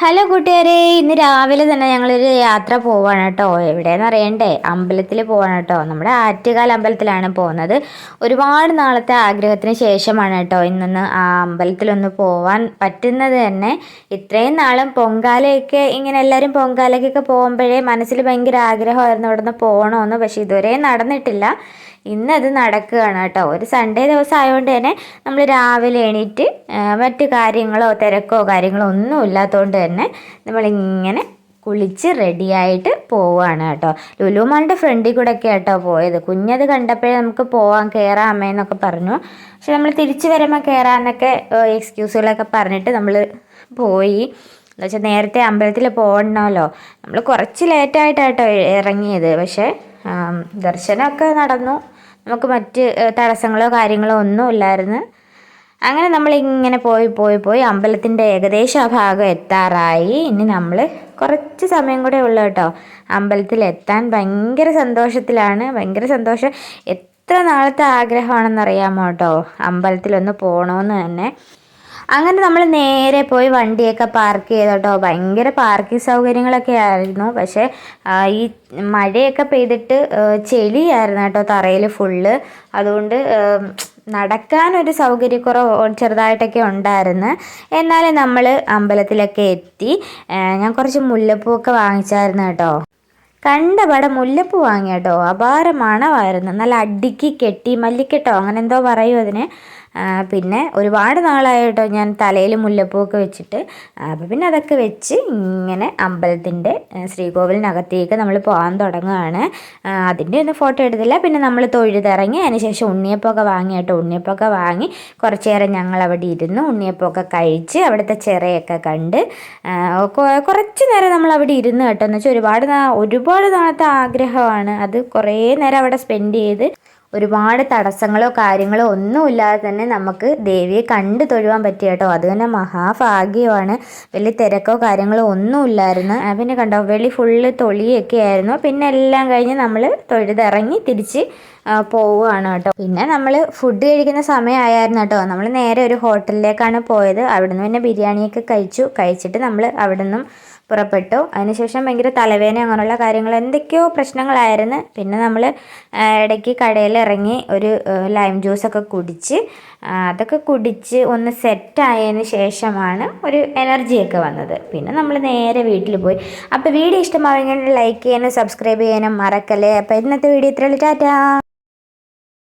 Hello കൂട്ടുകാരെ ഇന്ന് രാവിലെ തന്നെ ഞങ്ങളൊരു യാത്ര പോവാണ് കേട്ടോ. എവിടെയെന്ന് അറിയണ്ടേ? അമ്പലത്തിൽ പോവാണ് കേട്ടോ. നമ്മുടെ ആറ്റുകാൽ അമ്പലത്തിലാണ് പോകുന്നത്. ഒരുപാട് നാളത്തെ ആഗ്രഹത്തിന് ശേഷമാണ് കേട്ടോ ഇന്നൊന്ന് ആ അമ്പലത്തിലൊന്ന് പോവാൻ പറ്റുന്നത് തന്നെ. ഇത്രയും നാളും പൊങ്കാലയൊക്കെ ഇങ്ങനെ എല്ലാവരും പൊങ്കാലയ്ക്കൊക്കെ പോകുമ്പോഴേ മനസ്സിൽ ഭയങ്കര ആഗ്രഹമായിരുന്നു അവിടെ നിന്ന് പോകണമെന്ന് പക്ഷേ ഇതുവരെ നടന്നിട്ടില്ല. ഇന്നത് നടക്കുകയാണ് കേട്ടോ. ഒരു സൺഡേ ദിവസം ആയതുകൊണ്ട് തന്നെ നമ്മൾ രാവിലെ എണീറ്റ് മറ്റു കാര്യങ്ങളോ തിരക്കോ കാര്യങ്ങളോ ഒന്നും ഇല്ലാത്തതുകൊണ്ട് തന്നെ നമ്മളിങ്ങനെ കുളിച്ച് റെഡിയായിട്ട് പോവുകയാണ് കേട്ടോ. ലുലുമാളുടെ ഫ്രണ്ടിൽ കൂടെ ഒക്കെ കേട്ടോ പോയത്. കുഞ്ഞത് കണ്ടപ്പോഴേ നമുക്ക് പോവാം കയറാം അമ്മയെന്നൊക്കെ പറഞ്ഞു. പക്ഷെ നമ്മൾ തിരിച്ചു വരുമ്പോൾ കയറാമെന്നൊക്കെ എക്സ്ക്യൂസുകളൊക്കെ പറഞ്ഞിട്ട് നമ്മൾ പോയി. എന്ന് വെച്ചാൽ നേരത്തെ അമ്പലത്തിൽ പോകണമല്ലോ നമ്മൾ കുറച്ച് ലേറ്റായിട്ടാട്ടോ ഇറങ്ങിയത്. പക്ഷേ ദർശനമൊക്കെ നടന്നു. നമുക്ക് മറ്റ് തടസ്സങ്ങളോ കാര്യങ്ങളോ ഒന്നും ഇല്ലായിരുന്നു. അങ്ങനെ നമ്മളിങ്ങനെ പോയി പോയി പോയി അമ്പലത്തിന്റെ ഏകദേശ ഭാഗം എത്താറായി. ഇനി നമ്മൾ കുറച്ച് സമയം കൂടെ ഉള്ളു കേട്ടോ. അമ്പലത്തിൽ എത്താൻ ഭയങ്കര സന്തോഷത്തിലാണ്. ഭയങ്കര സന്തോഷം. എത്ര നാളത്തെ ആഗ്രഹമാണെന്നറിയാമോ കേട്ടോ? അമ്പലത്തിലൊന്ന് പോകണമെന്ന് തന്നെ. അങ്ങനെ നമ്മൾ നേരെ പോയി വണ്ടിയൊക്കെ പാർക്ക് ചെയ്തോട്ടോ. ഭയങ്കര പാർക്കിംഗ് സൗകര്യങ്ങളൊക്കെ ആയിരുന്നു. പക്ഷേ ഈ മഴയൊക്കെ പെയ്തിട്ട് ചെളിയായിരുന്നു കേട്ടോ തറയിൽ ഫുള്ള് അതുകൊണ്ട് നടക്കാനൊരു സൗകര്യക്കുറവ് ചെറുതായിട്ടൊക്കെ ഉണ്ടായിരുന്നു. എന്നാലും നമ്മൾ അമ്പലത്തിലൊക്കെ എത്തി ഞാൻ കുറച്ച് മുല്ലപ്പൂവൊക്കെ വാങ്ങിച്ചായിരുന്നു കേട്ടോ. കണ്ടപാടെ മുല്ലപ്പൂ വാങ്ങിയ കേട്ടോ. അപാര മണമായിരുന്നു. നല്ല അടിക്ക് കെട്ടി മല്ലിക്കെട്ടോ അങ്ങനെ എന്തോ പറയൂ അതിന്. പിന്നെ ഒരുപാട് നാളായിട്ടോ ഞാൻ തലയിൽ മുല്ലപ്പൂവൊക്കെ വെച്ചിട്ട്. അപ്പോൾ പിന്നെ അതൊക്കെ വെച്ച് ഇങ്ങനെ അമ്പലത്തിന്റെ ശ്രീകോവിലിനകത്തേക്ക് നമ്മൾ പോകാൻ തുടങ്ങുകയാണ് അതിന്റെ ഒന്നും ഫോട്ടോ എടുത്തില്ല. പിന്നെ നമ്മൾ തൊഴുതിറങ്ങി അതിനുശേഷം ഉണ്ണിയപ്പൊക്കെ വാങ്ങി കേട്ടോ. ഉണ്ണിയപ്പമൊക്കെ വാങ്ങി കുറച്ച് നേരം ഞങ്ങൾ അവിടെ ഇരുന്നു. ഉണ്ണിയപ്പൊക്കെ കഴിച്ച് അവിടുത്തെ ചിറയൊക്കെ കണ്ട് കുറച്ച് നേരം നമ്മൾ അവിടെ ഇരുന്ന് കേട്ടോ. എന്ന് വെച്ചാൽ ഒരുപാട് ഒരുപാട് നാളത്തെ ആഗ്രഹമാണ്. അത് കുറേ നേരം അവിടെ സ്പെൻഡ് ചെയ്ത് ഒരുപാട് തടസ്സങ്ങളോ കാര്യങ്ങളോ ഒന്നുമില്ലാതെ തന്നെ നമുക്ക് ദേവിയെ കണ്ടു തൊഴുവാൻ പറ്റിയ കേട്ടോ. അത് തന്നെ മഹാഭാഗ്യമാണ്. വലിയ തിരക്കോ കാര്യങ്ങളോ ഒന്നുമില്ലായിരുന്നു. പിന്നെ കണ്ടോ വെളി ഫുള്ള് തൊളിയൊക്കെ ആയിരുന്നു. പിന്നെ എല്ലാം കഴിഞ്ഞ് നമ്മൾ തൊഴുതിറങ്ങി തിരിച്ച് പോവുകയാണ് കേട്ടോ. പിന്നെ നമ്മൾ ഫുഡ് കഴിക്കുന്ന സമയമായിരുന്നു കേട്ടോ. നമ്മൾ നേരെ ഒരു ഹോട്ടലിലേക്കാണ് പോയത്. അവിടെ നിന്ന് പിന്നെ ബിരിയാണിയൊക്കെ കഴിച്ചു. കഴിച്ചിട്ട് നമ്മൾ അവിടെ നിന്നും പുറപ്പെട്ടു. അതിനുശേഷം ഭയങ്കര തലവേദന അങ്ങനെയുള്ള കാര്യങ്ങൾ എന്തൊക്കെയോ പ്രശ്നങ്ങളായിരുന്നു. പിന്നെ നമ്മൾ ഇടയ്ക്ക് കടയിൽ ഇറങ്ങി ഒരു ലൈം ജ്യൂസൊക്കെ കുടിച്ച് അതൊക്കെ കുടിച്ച് ഒന്ന് സെറ്റായതിന് ശേഷമാണ് ഒരു എനർജിയൊക്കെ വന്നത്. പിന്നെ നമ്മൾ നേരെ വീട്ടിൽ പോയി. അപ്പോൾ വീഡിയോ ഇഷ്ടമാവുകയാണെങ്കിൽ ലൈക്ക് ചെയ്യാനും സബ്സ്ക്രൈബ് ചെയ്യാനും മറക്കല്ലേ. അപ്പോൾ ഇന്നത്തെ വീഡിയോ ഇത്രയുള്ളൂ ടാറ്റാ!